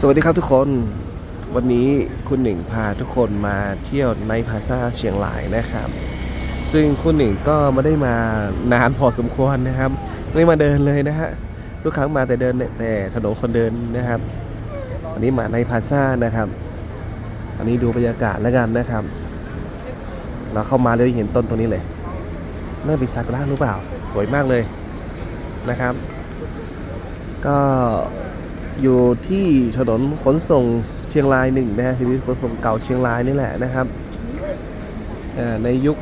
สวัสดีครับทุกคนวันนี้คุณหนึ่งพาทุกคนมาเที่ยวในพาซาเชียงรายนะครับ ซึ่งคุณหนึ่งก็ไม่ได้มานานพอสมควรนะครับ ไม่มาเดินเลยนะฮะทุกครั้งมาแต่เดินแต่ถนนคนเดินนะครับวันนี้มาในพาซานะครับ อันนี้ดูบรรยากาศแล้วกันนะครับ เราเข้ามาเลยเห็นต้นตรงนี้เลยน่าเป็นซากุระหรือเปล่า สวยมากเลยนะครับ ก็ อยู่ที่ถนนขนส่งเชียงรายหนึ่งนะฮะที่ขนส่งเก่าเชียงรายนี่แหละนะครับในยุค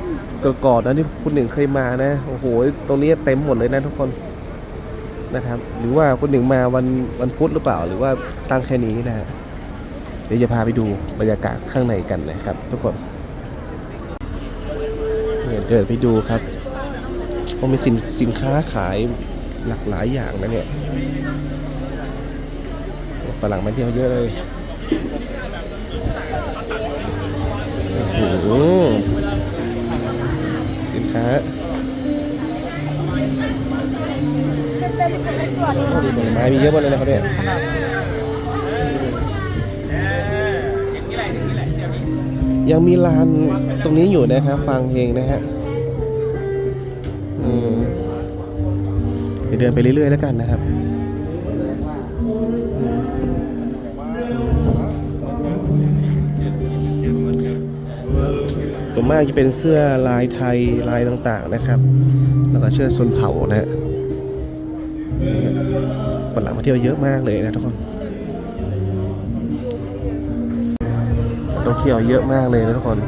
ก่อนๆนะที่คุณหนึ่งเคยมานะโอ้โหตรงนี้เต็มหมดเลยนะทุกคนนะครับ หรือว่าคุณหนึ่งมาวันวันพุธหรือเปล่า หรือว่าตั้งแค่นี้นะฮะเดี๋ยวจะพาไปดูบรรยากาศข้างในกันนะครับ ทุกคนเนี่ยเดินไปดูครับว่ามีสินสินค้าขายหลากหลายอย่างนะเนี่ย ฝรั่งมาเที่ยวเยอะเลยโอ้โหสินค้าดีผลไม้มีเยอะมากเลยนะครับเนี่ยยังมีร้านตรงนี้อยู่นะครับ ฟังเพลงนะฮะเดินไปเรื่อยๆแล้วกันนะครับ ส่วนมากจะเป็นเสื้อลายไทยลายต่างๆนะครับ แล้วก็เสื้อชนเผ่านะฮะฝรั่งมาเที่ยวเยอะมากเลยนะทุกคนต้องเที่ยวเยอะมากเลยนะทุกคน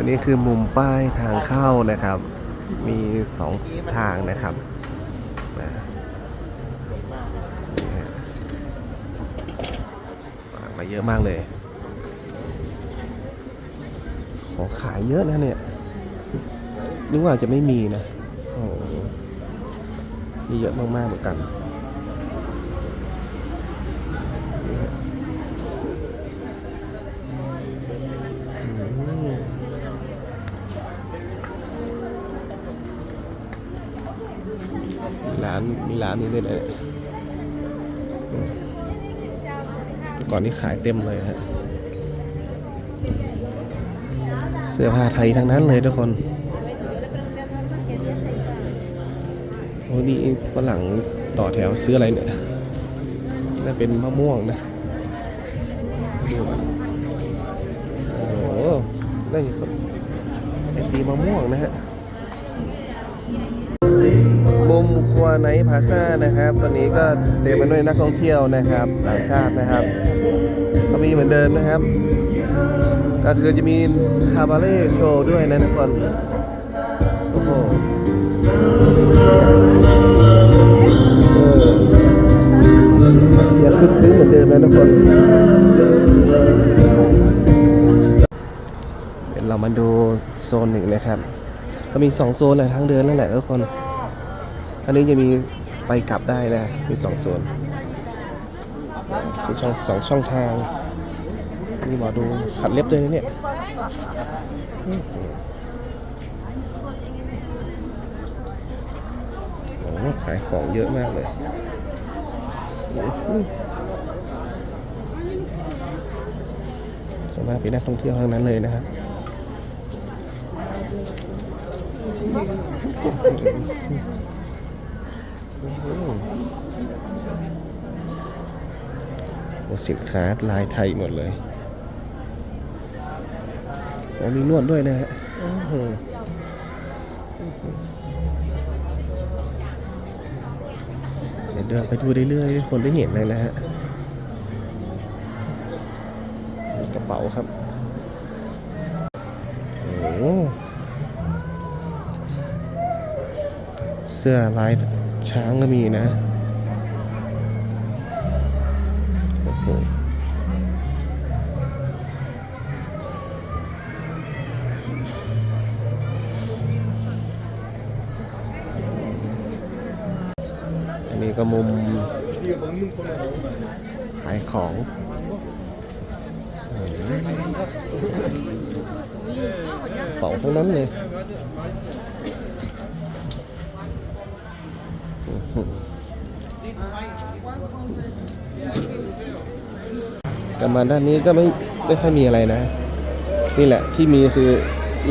ตัวนี้คือมุมป้ายทางเข้านะครับ มีสองทางนะครับนะมาเยอะมากเลย ของขายเยอะนะเนี่ยนึกว่าจะไม่มีนะ โอ้โหมีเยอะมากๆเหมือนกัน มี ร้านนี้ด้วยนะก่อนนี้ขายเต็มเลยฮะเสื้อผ้าไทยทั้งนั้นเลยทุกคนโอ้นี่ฝรั่งต่อแถวซื้ออะไรเนี่ยน่าเป็นมะม่วงนะดูมันโอ้โหนั่นคนไอตีมะม่วงนะฮะ มุมครัวไนพาซ่านะครับ ตอนนี้ก็เต็มไปด้วยนักท่องเที่ยวนะครับต่างชาตินะครับ ก็มีเหมือนเดิมนะครับ ก็คือจะมีคาบาเล่โชว์ด้วยนะทุกคนโอ้โหเออยังคึกคืนเหมือนเดิมนะทุกคนเดี๋ยวเรามาดูโซนหนึ่งนะครับ ก็มีสองโซนแหละทางเดินนั่นแหละทุกคน อันนี้จะมีไปกลับได้นะ มีสองโซนมีช่องสองช่องทาง มีหมอดูขัดเล็บด้วยนะเนี่ยโอ้โหขายของเยอะมากเลยสวนมากเป็นนักท่องเที่ยวทั้งนั้นเลยนะครับ โอ้สินค้าลายไทยหมดเลยโอ้มีนวดด้วยนะฮะโอ้โหเดี๋ยวเดินไปดูเรื่อยๆคนได้เห็นเลยนะฮะกระเป๋าครับ โอ้เสื้อลาย ช้างก็มีนะโอ้โหอันนี้ก็มุมขายของเป๋าทั้งนั้นเลย อื้อหือกลับมาด้านนี้ก็ไม่ไม่ค่อยมีอะไรนะ นี่แหละที่มีคือ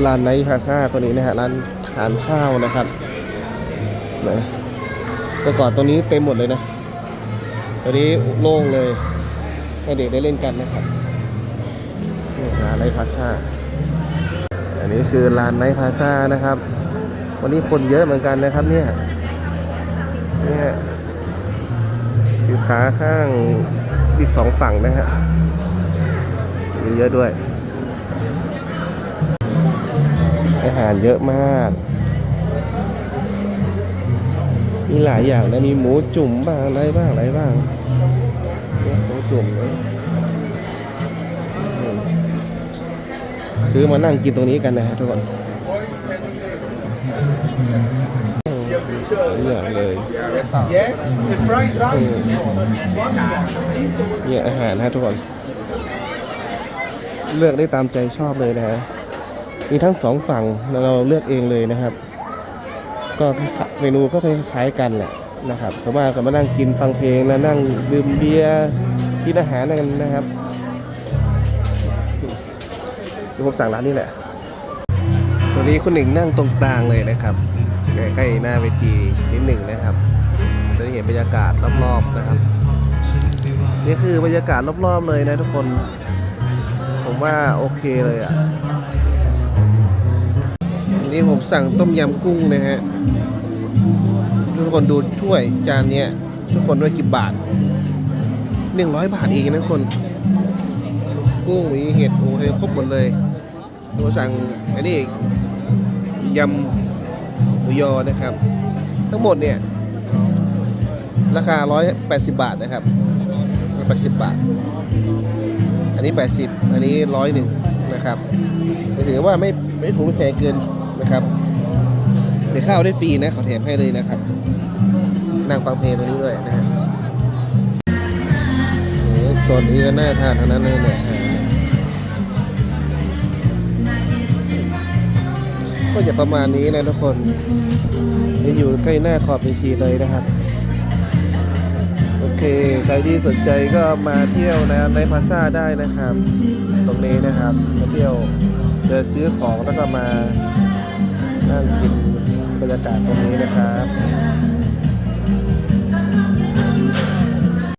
ร้านไนท์พาซ่าตัวนี้นะฮะร้านทานข้าวนะครับนะแต่ก่อนตัวนี้เต็มหมดเลยนะตัวนี้โล่งเลยให้เด็กได้เล่นกันนะครับนี่ร้านไนท์พาซ่าอันนี้คือร้านไนท์พาซ่านะครับ วันนี้คนเยอะเหมือนกันนะครับเนี่ย เนี่ยคือขาข้างอีกสองฝั่งนะฮะมีเยอะด้วย อาหารเยอะมาก มีหลายอย่างนะ มีหมูจุ่มบ้างอะไรบ้างอะไรบ้างหมูจุ่มนะซื้อมานั่งกินตรงนี้กันนะฮะทุกคน เนี่ยเลย Yes, the fried อื rice. มเนี่ยอาหารนะทุกคน เลือกได้ตามใจชอบเลยนะฮะ มีทั้งสองฝั่งแล้วเราเลือกเองเลยนะครับ ก็เมนูก็คล้ายๆกันแหละนะครับสามารถก็มานั่งกินฟังเพลงแล้วนั่งดื่มเบียร์กินอาหารกันนะครับเดี๋ยวผมสั่งร้านนี้แหละ ตัวนี้คุณหนึ่งนั่งตรงกลางเลยนะครับ ใกล้หน้าเวทีนิดหนึ่งนะครับ จะได้เห็นบรรยากาศรอบๆนะครับ นี่คือบรรยากาศรอบๆเลยนะทุกคน ผมว่าโอเคเลยอะอันนี้ผมสั่งต้มยำกุ้งนะฮะ ทุกคนดูถ้วยจานเนี้ย ทุกคนด้วยกี่บาทหนึ่งร้อยบาทเองนะคน กุ้งมีเห็ดโอ้โหครบหมดเลยผมสั่งอันนี้อีกยำ มูยอนะครับ ทั้งหมดเนี่ย ราคา 180 บาทนะครับ180 บาท อันนี้ 80 อันนี้ร้อยหนึ่งนะครับถือว่าไม่ไม่ถูกไม่แพงเกินนะครับเดี๋ยวข้าวได้ฟรีนะขาแถมให้เลยนะครับนั่งฟังเพลงตรงนี้ด้วยนะฮะโอ้ยโซนนี้ก็น่าทานทั้งนั้นเลยเนี่ย ก็จะประมาณนี้นะทุกคนจะอยู่ใกล้หน้าขอบเวทีเลยนะครับ โอเค ใครที่สนใจก็มาเที่ยวนะในพาซ่าได้นะครับ ตรงนี้นะครับ มาเที่ยวเดินซื้อของแล้วก็มานั่งกินบรรยากาศตรงนี้นะครับ